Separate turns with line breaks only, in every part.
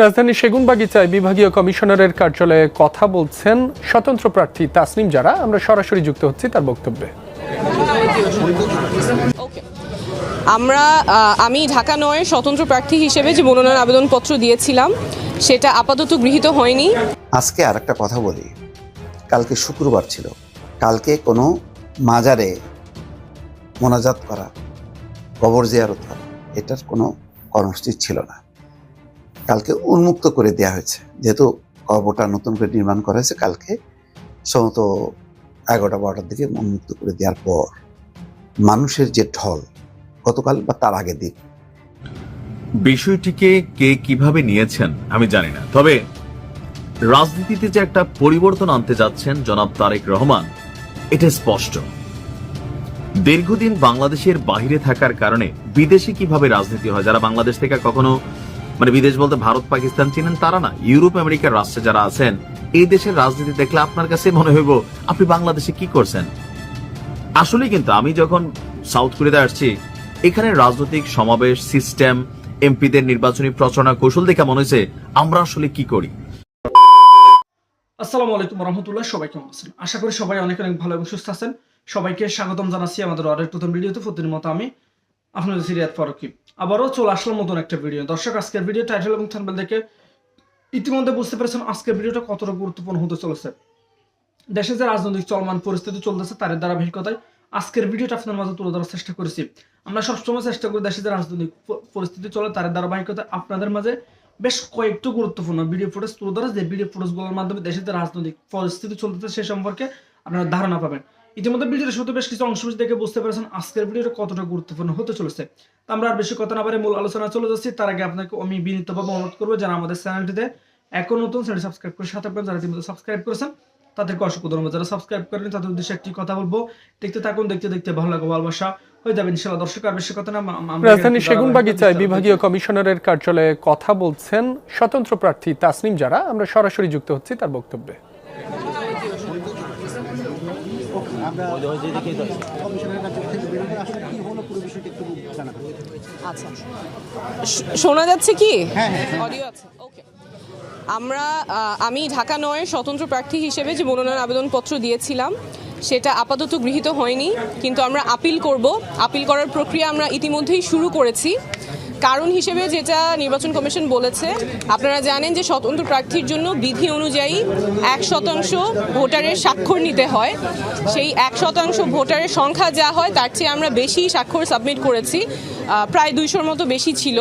রাজধানী সেগুনবাগিচায় বিভাগীয় কমিশনারের কার্যালয়ে কথা বলছেন স্বতন্ত্র প্রার্থী তাসনিম যারা আমরা সরাসরি যুক্ত হচ্ছি তার বক্তব্যে।
আমরা আমি ঢাকা নয়ের স্বতন্ত্র প্রার্থী হিসেবে যে মনোনয়ন আবেদনপত্র দিয়েছিলাম সেটা আপাতত গৃহীত হয়নি।
আজকে আর একটা কথা বলি। কালকে শুক্রবার ছিল। কালকে কোনো মাজারে মোনাজাত করা কবর জিয়ারত করা এটার কোনো কর্মসূচি ছিল না। কালকে উন্মুক্ত করে দেওয়া হয়েছে। যেহেতু কবরটা নতুন করে নির্মাণ করা হয়েছে, কালকে সমত এগারোটা, বারোটার দিকে উন্মুক্ত করে দেওয়ার পর মানুষের যে ঢল, গতকাল বা তার আগের দিন।
বিষয়টিকে কে কীভাবে নিয়েছেন আমি জানি না। তবে রাজনীতিতে যে একটা পরিবর্তন আনতে যাচ্ছেন জনাব তারেক রহমান, এটা স্পষ্ট। দীর্ঘদিন বাংলাদেশের বাইরে থাকার কারণে বিদেশে কীভাবে রাজনীতি হয়, যারা বাংলাদেশ থেকে কখনো মানে বিদেশ বলতে ভারত, পাকিস্তান চিনেন তারা না, ইউরোপ, আমেরিকার রাষ্ট্রে যারা আছেন, এই দেশের রাজনীতি দেখলে আপনার কাছে মনে হইব, আপনি বাংলাদেশে কি করছেন? আসলে কিন্তু আমি যখন সাউথ কোরিয়াতে আসছি, এখানে রাজনৈতিক সমাবেশ, সিস্টেম, এমপিদের নির্বাচনী প্রচারণা কৌশল দেখে মনে হয়েছে, আমরা আসলে কি করি?
আসসালামু আলাইকুম রহমতুল্লাহ, সবাই কেমন আছেন? আশা করি সবাই অনেক অনেক ভালো এবং সুস্থ আছেন। সবাইকে স্বাগতম জানাচ্ছি আমাদের আরেক প্রথম ভিডিওতে। প্রতিদিন মতো আমি আপনাদের সিরিয়াত ফারুকি। আবারও চলে আসলাম নতুন একটা ভিডিও। দর্শক, আজকের ভিডিও টাইটেল এবং থাম্বনেল দেখে ইতিমধ্যে বুঝতে পেরেছেন আজকের ভিডিওটা কতটা গুরুত্বপূর্ণ হতে চলেছে। দেশে যে রাজনৈতিক চলমান পরিস্থিতি চলতেছে তার ধারাবাহিকতায় আজকের ভিডিওটা আপনার মাঝে তুলে ধরার চেষ্টা করেছি। আমরা সবসময় চেষ্টা করি দেশে যে রাজনৈতিক পরিস্থিতি চলে তার ধারাবাহিকতায় আপনাদের মাঝে বেশ কয়েকটি গুরুত্বপূর্ণ ভিডিও ফুটেজ তুলে ধরা। যে ভিডিও ফুটেজগুলোর মাধ্যমে দেশের যে রাজনৈতিক পরিস্থিতি চলতেছে সে সম্পর্কে আপনারা ধারণা পাবেন। ইতিমধ্যে ভিডিওটা শুধু বেশ কিছু অংশ দেখে বুঝতে পেরেছেন আজকের ভিডিওটা কতটা গুরুত্বপূর্ণ হতে চলেছে। তো আমরা আর বেশি কথা না বারে মূল আলোচনা চলে যাচ্ছি। তার আগে আপনাকে আমি বিনীতভাবে অনুরোধ করব যারা আমাদের চ্যানেলটিতে এখন নতুন চ্যানেল সাবস্ক্রাইব করে সাথে থাকবেন যারা ইতিমধ্যে সাবস্ক্রাইব করেছেন তাদেরকে অসংখ্য ধন্যবাদ। যারা সাবস্ক্রাইব করেন তাদের উদ্দেশ্যে একটি কথা বলব দেখতে থাকুন দেখতে দেখতে ভালো লাগবে ভালোবাসা হয়ে যাবে ইনশাআল্লাহ। দর্শক আর বেশি কথা না আম- আমরা
রাজধানী সেগুনবাগিচায় বিভাগীয় কমিশনারের কার্যালয়ে কথা বলছেন স্বতন্ত্র প্রার্থী তাসনিম যারা। আমরা সরাসরি যুক্ত হচ্ছি তার বক্তব্যে।
আচ্ছা। শোনা যাচ্ছে কি? অডিও আছে। ওকে আমরা আমি ঢাকা নয়ের স্বতন্ত্র প্রার্থী হিসেবে যে মনোনয়ন আবেদনপত্র দিয়েছিলাম সেটা আপাতত গৃহীত হয়নি কিন্তু আমরা আপিল করব। আপিল করার প্রক্রিয়া আমরা ইতিমধ্যেই শুরু করেছি। কারণ হিসেবে যেটা নির্বাচন কমিশন বলেছে, আপনারা জানেন যে স্বতন্ত্র প্রার্থীর জন্য বিধি অনুযায়ী এক শতাংশ ভোটারের স্বাক্ষর নিতে হয়। সেই এক শতাংশ ভোটারের সংখ্যা যা হয়, তার চেয়ে আমরা বেশি স্বাক্ষর সাবমিট করেছি। প্রায় দুইশোর মতো বেশি ছিল।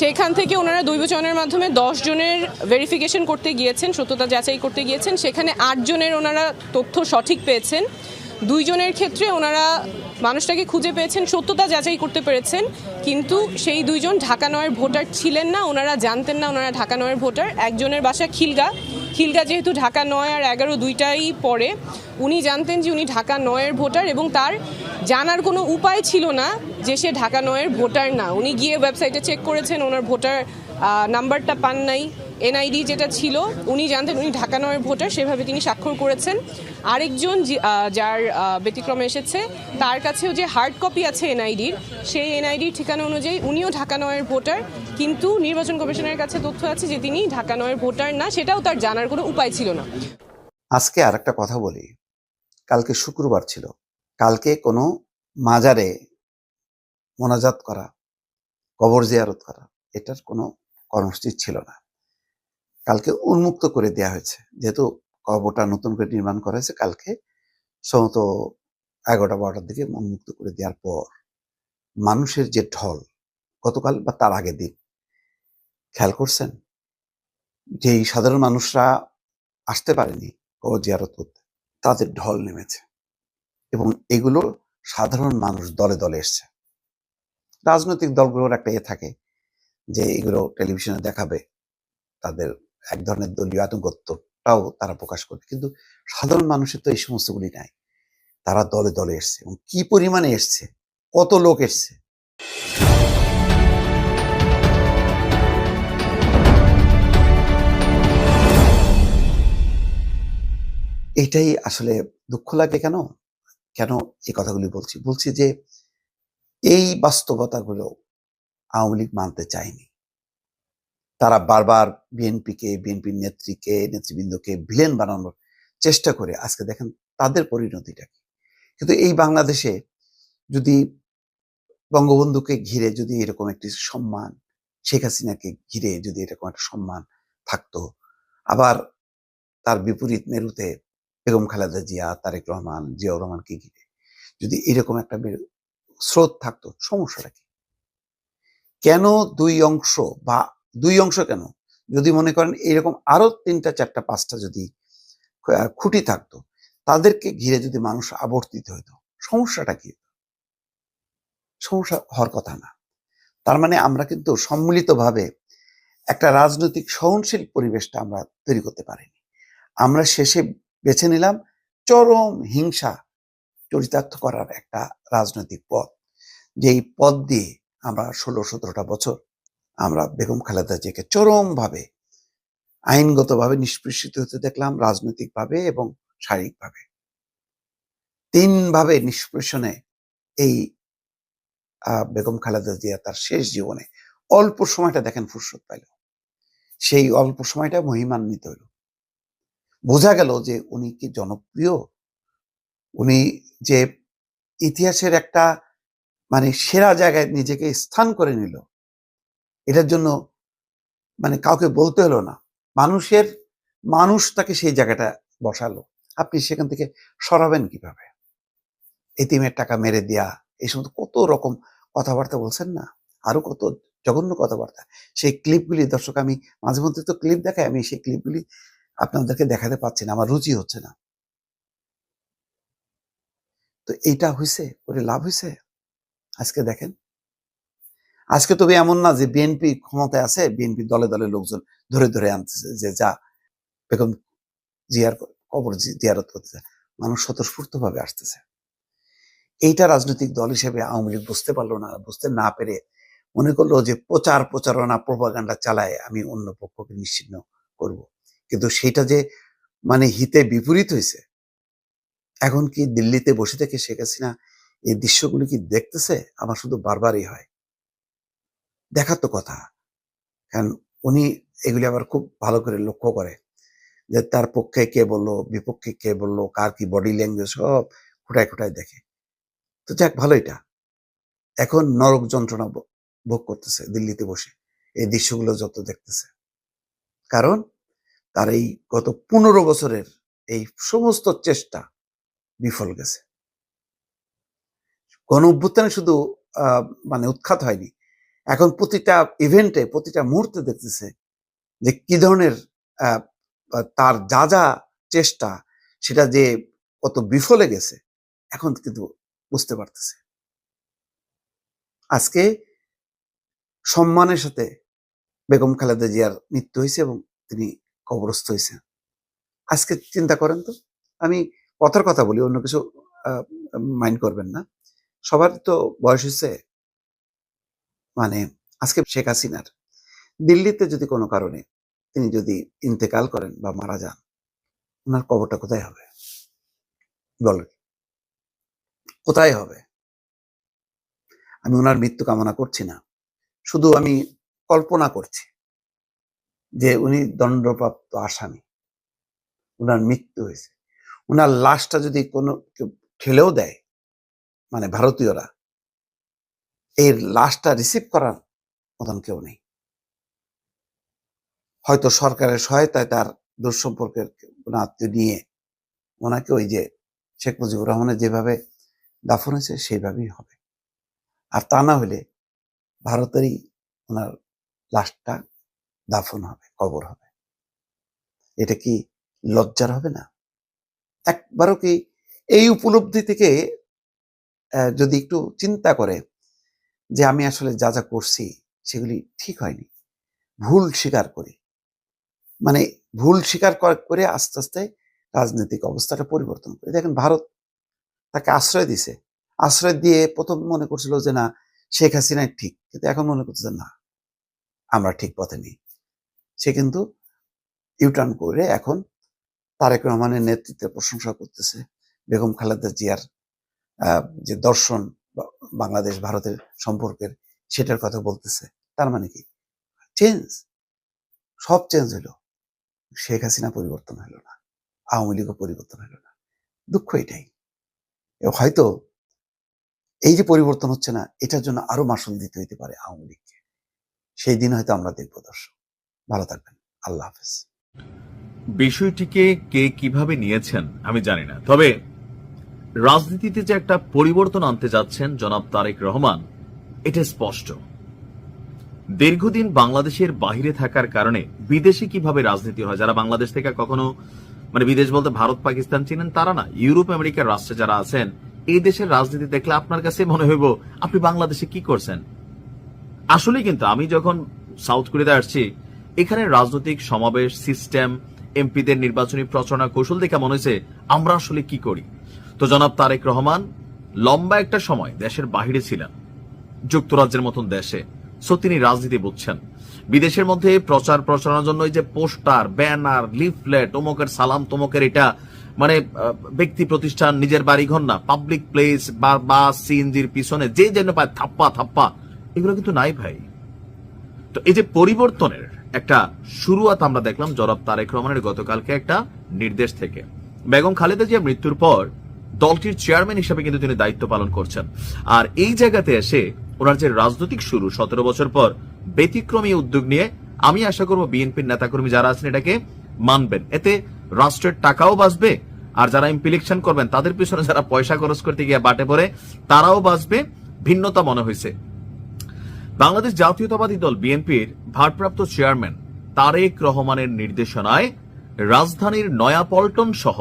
সেখান থেকে ওনারা দৈবচয়নের মাধ্যমে দশ জনের ভেরিফিকেশন করতে গিয়েছেন, সত্যতা যাচাই করতে গিয়েছেন। সেখানে আটজনের ওনারা তথ্য সঠিক পেয়েছেন। দুইজনের ক্ষেত্রে ওনারা মানুষটাকে খুঁজে পেয়েছেন, সত্যতা যাচাই করতে পেরেছেন, কিন্তু সেই দুইজন ঢাকা নয়ের ভোটার ছিলেন না, ওনারা জানতেন না ওনারা ঢাকা নয়ের ভোটার। একজনের বাসা খিলগা। খিলগা যেহেতু ঢাকা নয় আর এগারো দুইটাই পড়ে, উনি জানতেন যে উনি ঢাকা নয়ের ভোটার এবং তার জানার কোনো উপায় ছিল না যে সে ঢাকা নয়ের ভোটার না। উনি গিয়ে ওয়েবসাইটে চেক করেছেন, ওনার ভোটার নাম্বারটা পান নাই। এনআইডি যেটা ছিল, উনি জানতেন, উনি ঢাকা নয়ের ভোটার, সেভাবে তিনি স্বাক্ষর করেছেন। আরেকজন যার ব্যতিক্রমে এসেছে, তার কাছেও যে হার্ড কপি আছে এনআইডির, সেই এনআইডির ঠিকানা অনুযায়ী উনিও ঢাকা নয়ের ভোটার, কিন্তু নির্বাচন কমিশনের কাছে তথ্য আছে যে তিনি ঢাকা নয়ের ভোটার না, সেটাও তার জানার কোনো উপায় ছিল না।
আজকে আর একটা কথা বলি। কালকে শুক্রবার ছিল। কালকে কোনো মাজারে মোনাজাত করা, কবর জিয়ারত করা, এটার কোনো কর্মসূচি ছিল না। কালকে উন্মুক্ত করে দেওয়া হয়েছে। যেহেতু কবরটা নতুন করে নির্মাণ করা হয়েছে, কালকে সমত এগারোটা, বারোটার দিকে উন্মুক্ত করে দেওয়ার পর মানুষের যে ঢল, গতকাল বা তার আগের দিন, খেয়াল করছেন? যেই সাধারণ মানুষরা আসতে পারেনি কবর জিয়ারত করতে, তাদের ঢল নেমেছে এবং এগুলো সাধারণ মানুষ দলে দলে এসছে। রাজনৈতিক দলগুলোর একটা এ থাকে যে এগুলো টেলিভিশনে দেখাবে, তাদের এক ধরনের দলীয় আতঙ্কত্বটাও তারা প্রকাশ করবে। কিন্তু সাধারণ মানুষের তো এই সমস্তগুলি নাই। তারা দলে দলে এসছে এবং কি পরিমাণে এসছে, কত লোক এসছে। এটাই আসলে দুঃখ লাগে কেন? কেন এই কথাগুলি বলছি? বলছি যে এই বাস্তবতাগুলো আওয়ামী লীগ মানতে চায়নি। তারা বারবার বিএনপিকে, বিএনপির নেত্রীকে, নেতৃবৃন্দকে ভিলেন বানানোর চেষ্টা করে। আজকে দেখেন তাদের পরিণতিটা কি? কিন্তু এই বাংলাদেশে যদি বঙ্গবন্ধুকে ঘিরে যদি এরকম একটি সম্মান, শেখ হাসিনাকে ঘিরে যদি এরকম একটা সম্মান থাকতো, আবার তার বিপরীত মেরুতে বেগম খালেদা জিয়া, তারেক রহমান, জিয়াউর রহমানকে ঘিরে যদি এরকম একটা স্রোত থাকতো, সমস্যাটা কি? কেন দুই অংশ বা দুই অংশ কেন? যদি মনে করেন এরকম আরও তিনটা, চারটা, পাঁচটা যদি খুঁটি থাকতো, তাদেরকে ঘিরে যদি মানুষ আবর্তিত হতো সমস্যাটা কি? সমস্যা হওয়ার কথা না। তার মানে আমরা কিন্তু সম্মিলিতভাবে একটা রাজনৈতিক সহনশীল পরিবেশটা আমরা তৈরি করতে পারিনি। আমরা শেষে বেছে নিলাম চরম হিংসা চরিতার্থ করার একটা রাজনৈতিক পথ। যেই পথ দিয়ে আমরা ষোলো, সতেরোটা বছর আমরা বেগম খালেদা জিয়াকে চরমভাবে আইনগতভাবে নিষ্পৃষিত হতে দেখলাম, রাজনৈতিকভাবে এবং শারীরিকভাবে। তিনভাবে নিষ্পেষণে এই বেগম খালেদা জিয়া তার শেষ জীবনে অল্প সময়টা দেখেন ফুরসত পাইল। সেই অল্প সময়টা মহিমান্বিত হইল। বোঝা গেল যে উনি কি জনপ্রিয়? উনি যে ইতিহাসের একটা মানে সেরা জায়গায় নিজেকে স্থান করে নিল। এটার জন্য মানে কাউকে বলতে হলো না। মানুষের, মানুষ তাকে সেই জায়গাটা বসালো। আপনি সেখান থেকে সরাবেন কীভাবে? এতিমের টাকা মেরে দেয়া, এই সমস্ত কত রকম কথাবার্তা বলছেন না? আরও কত জঘন্য কথাবার্তা। সেই ক্লিপগুলি, দর্শক, আমি মাঝে মধ্যে তো ক্লিপ দেখাই, আমি সেই ক্লিপগুলি আপনাদেরকে দেখাতে পাচ্ছি না, আমার রুচি হচ্ছে না। তো এইটা হয়েছে করে লাভ হয়েছে আজকে দেখেন আজকে তবে এমন না যে বিএনপি ক্ষমতায় আছে বিএনপি দলে দলে লোকজন ধরে ধরে আনতেছে যে যা। বেগম জিয়ার কবর জিয়ারত করতেছে। মানুষ স্বতঃস্ফূর্ত ভাবে আসতেছে। এইটা রাজনৈতিক দল হিসেবে আওয়ামী লীগ বুঝতে পারল না, বুঝতে না পেরে মনে করল যে প্রচার প্রচারণা, প্রপাগান্ডা চালায় আমি অন্য পক্ষকে নিশ্চিন্ন করব। কিন্তু সেটা যে মানে হিতে বিপরীত হয়েছে, এখন কি দিল্লিতে বসে থেকে শেখ হাসিনা এই দৃশ্যগুলি কি দেখতেছে? আমার শুধু বারবারই হয়। দেখার তো কথা। কারণ উনি এগুলি আবার খুব ভালো করে লক্ষ্য করে। যে তার পক্ষে কে বলল, বিপক্ষে কে বলল, কার কি বডি ল্যাঙ্গুয়েজ সব খুঁটায় খুঁটায় দেখে। তো যাক ভালো এটা। এখন নরক যন্ত্রণা ভোগ করতেছে দিল্লিতে বসে। এই দৃশ্যগুলো যত দেখতেছে। কারণ তার এই গত পনেরো বছরের এই সমস্ত চেষ্টা বিফল গেছে। গণ অভ্যুত্থানে শুধু মানে উৎখাত হয়নি এখন প্রতিটা ইভেন্টে প্রতিটা মুহূর্তে দেখতেছে যে কি ধরনের তার যা যা চেষ্টা, সেটা যে কত বিফলে গেছে, এখন কিন্তু বুঝতে পারতেছে। আজকে সম্মানের সাথে বেগম খালেদা জিয়ার মৃত্যু হয়েছে এবং তিনি কবরস্থ হয়েছেন। আজকে চিন্তা করেন তো, আমি কথার কথা বলি, অন্য কিছু মাইন্ড করবেন না। সবার তো বয়স হয়েছে মানে আজকে শেখ হাসিনার। দিল্লিতে যদি কোনো কারণে তিনি যদি ইন্তেকাল করেন বা মারা যান, ওনার কবরটা কোথায় হবে? বলেন কোথায় হবে? আমি ওনার মৃত্যু কামনা করছি না। শুধু আমি কল্পনা করছি যে উনি দণ্ডপ্রাপ্ত আসামি। ওনার মৃত্যু হয়েছে। ওনার লাশটা যদি কোনো ঠেলেও দেয় মানে ভারতীয়রা এই লাশটা রিসিভ করার মতন কেউ নেই। হয়তো সরকারের সহায়তায় তার দুঃসম্পর্কের কোনো আত্মীয় নিয়ে ওনাকে ওই যে শেখ মুজিবুর রহমানের যেভাবে দাফন হয়েছে, সেইভাবেই হবে। আর তা না হলে ভারতেরই ওনার লাশটা দাফন হবে, কবর হবে। এটা কি লজ্জার হবে না? একবারও কি এই উপলব্ধি থেকে যদি একটু চিন্তা করে যে আমি আসলে যা যা করছি সেগুলি ঠিক হয়নি। ভুল স্বীকার করি। মানে ভুল স্বীকার করে আস্তে আস্তে রাজনৈতিক অবস্থাটা পরিবর্তন করে। দেখেন ভারত তাকে আশ্রয় দিছে। আশ্রয় দিয়ে প্রথম মনে করছিল যে না, শেখ হাসিনাই ঠিক। কিন্তু এখন মনে করছে না, আমরা ঠিক পথে নেই। সে কিন্তু ইউটার্ন করে এখন তারেক রহমানের নেতৃত্বে প্রশংসা করতেছে। বেগম খালেদা জিয়ার যে দর্শন বাংলাদেশ ভারতের সম্পর্কের সেটার কথা বলতেছে। তার মানে কি? চেঞ্জ সব চেঞ্জ হলো শেখ হাসিনা পরিবর্তন হলো না। আওয়ামী লীগও পরিবর্তন হলো না। দুঃখ এটাই। হয়তো এই যে পরিবর্তন হচ্ছে না, এটার জন্য আরও মাসুল দিতে হইতে পারে আওয়ামী লীগকে। সেই দিন হয়তো আমরা দেখব দর্শক। ভালো থাকবেন। আল্লাহ হাফেজ।
বিষয়টিকে কে কীভাবে নিয়েছেন আমি জানি না। তবে রাজনীতিতে যে একটা পরিবর্তন আনতে যাচ্ছেন জনাব তারেক রহমান, এটা স্পষ্ট। দীর্ঘদিন বাংলাদেশের বাহিরে থাকার কারণে বিদেশে কীভাবে রাজনীতি হয়, যারা বাংলাদেশ থেকে কখনো মানে বিদেশ বলতে ভারত, পাকিস্তান চিনেন তারা না, ইউরোপ, আমেরিকার রাষ্ট্রে যারা আছেন, এই দেশের রাজনীতি দেখলে আপনার কাছে মনে হইব, আপনি বাংলাদেশে কি করছেন? আসলে কিন্তু আমি যখন সাউথ কোরিয়াতে আসছি, এখানে রাজনৈতিক সমাবেশ, সিস্টেম, এমপিদের নির্বাচনী প্রচারণা কৌশল দেখে মনে হয়েছে, আমরা আসলে কি করি? তো জনাব তারেক রহমান, লম্বা একটা সময় দেশের বাহিরে ছিলেন, যুক্তরাজ্যের মতন দেশে। সো তিনি রাজনীতি বুঝছেন। বিদেশের মধ্যে প্রচার প্রচারণার জন্য যে পোস্টার, ব্যানার, লিফলেট, অমুকের সালাম, তমকের এটা মানে ব্যক্তি প্রতিষ্ঠান, নিজের বাড়ি ঘর না পাবলিক প্লেস বা বাস, সিএনজির পিছনে, যে যেন পায়, থাপ্পা থাপ্পা, এগুলো কিন্তু নাই ভাই। তো এই যে পরিবর্তনের একটা শুরুয়াত আমরা দেখলাম জনাব তারেক রহমানের গতকালকে একটা নির্দেশ থেকে। বেগম খালেদা জিয়া মৃত্যুর পর দলটির চেয়ারম্যান হিসেবে কিন্তু তিনি দায়িত্ব পালন করছেন। আর এই জায়গাতে এসে ওনার যে রাজনৈতিক শুরু, সতেরো বছর পর ব্যতিক্রমী উদ্যোগ নিয়ে আমি আশা করব বিএনপির নেতাকর্মী যারা আছেন এটাকে মানবেন। এতে রাষ্ট্রের টাকাও বাঁচবে, আর যারা এমপি ইলেকশন করবেন, তাদের পিছনে যারা পয়সা খরচ করতে গিয়ে বাটে পড়ে, তারাও বাঁচবে, ভিন্নতা মনে হয়েছে। বাংলাদেশ জাতীয়তাবাদী দল বিএনপির ভারপ্রাপ্ত চেয়ারম্যান তারেক রহমানের নির্দেশনায় রাজধানীর নয়াপল্টন সহ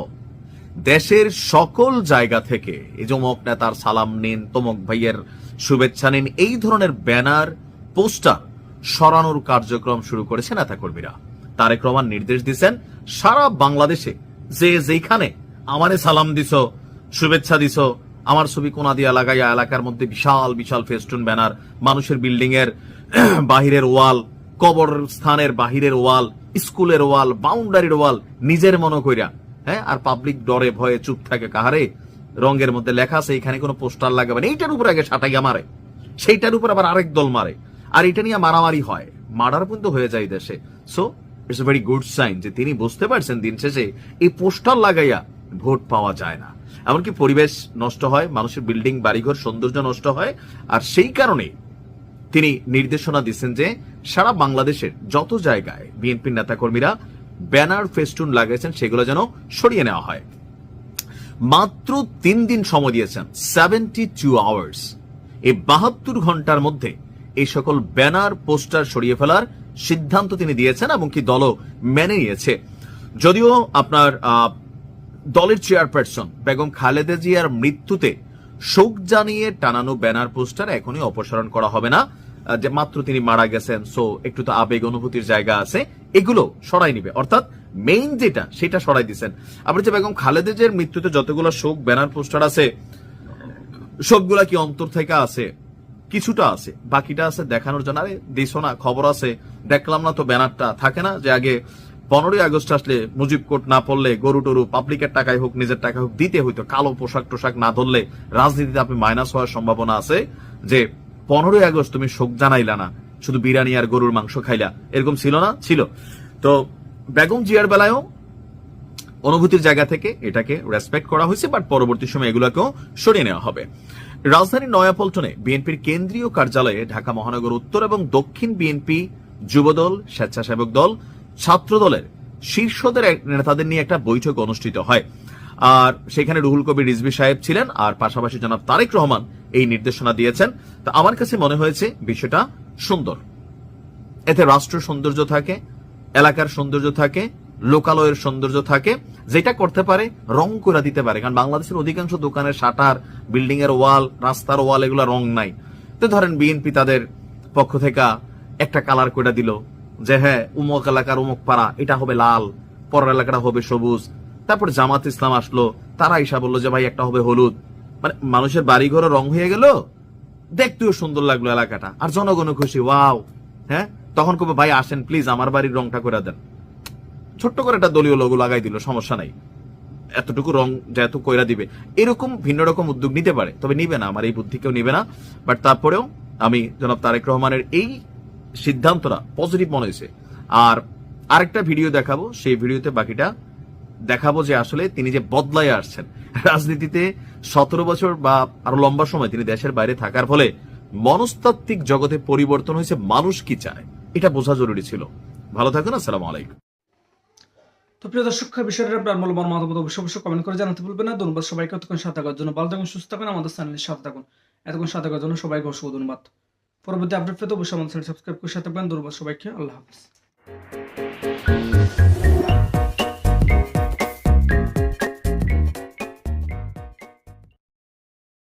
দেশের সকল জায়গা থেকে এই যমক নেতার সালাম নিন, তমক ভাইয়ের শুভেচ্ছা নিন, এই ধরনের ব্যানার, পোস্টার সরানোর কার্যক্রম শুরু করেছে নেতাকর্মীরা। তারেক রহমান নির্দেশ দিয়েছেন, সারা বাংলাদেশে যে যেখানে আমারে সালাম দিছ, শুভেচ্ছা দিছ, আমার ছবি কোনা দিয়া লাগাইয়া এলাকার মধ্যে বিশাল বিশাল ফেস্টুন ব্যানার, মানুষের বিল্ডিং এর বাহিরের ওয়াল কবর স্থানের বাহিরের ওয়াল, স্কুলের ওয়াল, বাউন্ডারির ওয়াল, নিজের মনে কইরা হ্যাঁ? আর পাবলিক ডরে, ভয়ে চুপ থাকে কাহারে? রঙের মধ্যে লেখা আছে, এখানে কোনো পোস্টার লাগাবেন এইটার উপর আগে সাটাইয়া মারে। সেইটার উপর আবার আরেক দল মারে। আর এটা নিয়ে মারামারি হয়। মার্ডার পর্যন্ত হয়ে যায় দেশে। So it's a very good sign যে তিনি বুঝতে পারছেন দিন শেষে এই পোস্টার লাগাইয়া ভোট পাওয়া যায় না। এমনকি পরিবেশ নষ্ট হয়, মানুষের বিল্ডিং, বাড়িঘর, সৌন্দর্য নষ্ট হয়। আর সেই কারণে তিনি নির্দেশনা দিচ্ছেন যে সারা বাংলাদেশের যত জায়গায় বিএনপির নেতাকর্মীরা ব্যানার ফেস্টুন লাগিয়েছেন, সেগুলো যেন সরিয়ে নেওয়া হয়। মাত্র তিন দিন সময় দিয়েছেন সেভেন্টি টু আওয়ার্স এই বাহাত্তর ঘণ্টার মধ্যে এই সকল ব্যানার, পোস্টার সরিয়ে ফেলার সিদ্ধান্ত তিনি দিয়েছেন এবং কি দলও মেনে নিয়েছে। যদিও আপনার দলের চেয়ারপারসন বেগম খালেদা জিয়ার মৃত্যুতে শোক জানিয়ে টানানো ব্যানার, পোস্টার এখনই অপসারণ করা হবে না। যে মাত্র তিনি মারা গেছেন, সো একটু তো আবেগ অনুভূতির জায়গা আছে। এগুলো সরাই নিবে। অর্থাৎ মেইন যেটা, সেটা সরাই দিচ্ছেন আপনি যে বেগম খালেদা জিয়ার মৃত্যুতে যতগুলো শোক, ব্যানার, পোস্টার আছে, সবগুলা কি অন্তর থেকে আছে? কিছুটা আছে। বাকিটা আছে দেখানোর জন্য। আরে, দিছো না, খবর আছে। দেখলাম না তো ব্যানারটা। থাকে না যে আগে পনেরোই আগস্ট আসলে মুজিব কোর্ট না পড়লে, গরু টরু পাবলিকের টাকায় হোক, নিজের টাকা হোক, দিতে হইতো। কালো পোশাক টোশাক না ধরলে রাজনীতিতে আপনি মাইনাস হওয়ার সম্ভাবনা আছে যে পনেরোই আগস্ট তুমি শোক জানাইলা না। শুধু বিরিয়ানি আর গরুর মাংস খাইলা। এরকম ছিল না? ছিল। তো বেগম জিয়ার বেলায়ও অনুভূতির জায়গা থেকে এটাকে রেসপেক্ট করা হয়েছে বাট পরবর্তী সময় এগুলোকেও সরিয়ে নেওয়া হবে। রাজধানীর নয়াপল্টনে বিএনপির কেন্দ্রীয় কার্যালয়ে ঢাকা মহানগর উত্তর এবং দক্ষিণ বিএনপি যুবদল, স্বেচ্ছাসেবক দল ছাত্র দলের শীর্ষদের নেতাদের নিয়ে একটা বৈঠক অনুষ্ঠিত হয়। আর সেখানে রুহুল কবির রিজবি সাহেব ছিলেন, আর পাশাপাশি জনাব তারেক রহমান এই নির্দেশনা দিয়েছেন। তা আমার কাছে মনে হয়েছে বিষয়টা সুন্দর। এতে রাষ্ট্র সৌন্দর্য থাকে, এলাকার সৌন্দর্য থাকে, লোকালয়ের সৌন্দর্য থাকে। যেটা করতে পারে, রং করে দিতে পারে। কারণ বাংলাদেশের অধিকাংশ দোকানের শাটার বিল্ডিং এর ওয়াল, রাস্তার ওয়াল এগুলো রং নাই। তো ধরেন বিএনপি তাদের পক্ষ থেকে একটা কালার করে দিল যে হ্যাঁ উমক এলাকার উমক পাড়া, এটা হবে লাল, পরের এলাকাটা হবে সবুজ। তারপর জামাত ইসলাম আসলো, তারা ইসা বলল যে, ভাই, একটা হবে হলুদ। মানে মানুষের বাড়িঘরও রং হয়ে গেল দেখতেও সুন্দর লাগল এলাকাটা। আর জনগণও খুশি, ওয়াও। হ্যাঁ? তখন কবে, ভাই, আসেন প্লিজ আমার বাড়ির রংটা করে দেন। ছোট্ট করে একটা দলীয় লোগো লাগাই দিল, সমস্যা নাই। এতটুকু রং যেহেতু কইরা দিবে, এরকম ভিন্ন রকম উদ্যোগ নিতে পারে, তবে নিবে না, আমার এই বুদ্ধি কেউ নিবে না। বাট তারপরেও আমি জনাব তারেক রহমানের এই সিদ্ধান্তটা পজিটিভ মনে হয়েছে। আর আরেকটা ভিডিও দেখাবো, সেই ভিডিওতে বাকিটা দেখাবো যে আসলে তিনি যে বদলায় আসছেন। রাজনীতিতে সতেরো বছর বা আরও লম্বা সময় তিনি দেশের বাইরে থাকার ফলে মনস্তাত্ত্বিক জগতে পরিবর্তন হয়েছে, মানুষ কি চায়? এটা বোঝা জরুরি ছিল। ভালো থাকুন আসসালামু আলাইকুম।
তো প্রিয় দর্শক বিষয়টা আপনার মূল্যবান মতামত অবশ্যই অবশ্যই কমেন্ট করে জানাতে ভুলবেন না। ধন্যবাদ সবাইকে। এতক্ষণ সাথে থাকার জন্য ভালো থাকুন, সুস্থ থাকুন, আমাদের চ্যানেলের সাথে থাকুন। এতক্ষণ সাথে থাকার জন্য সবাইকে অসংখ্য ধন্যবাদ। পরবর্তী আপডেট পেতে অবশ্যই আমাদের চ্যানেল সাবস্ক্রাইব করে সাথে থাকবেন। ধন্যবাদ সবাইকে। আল্লাহ হাফিজ।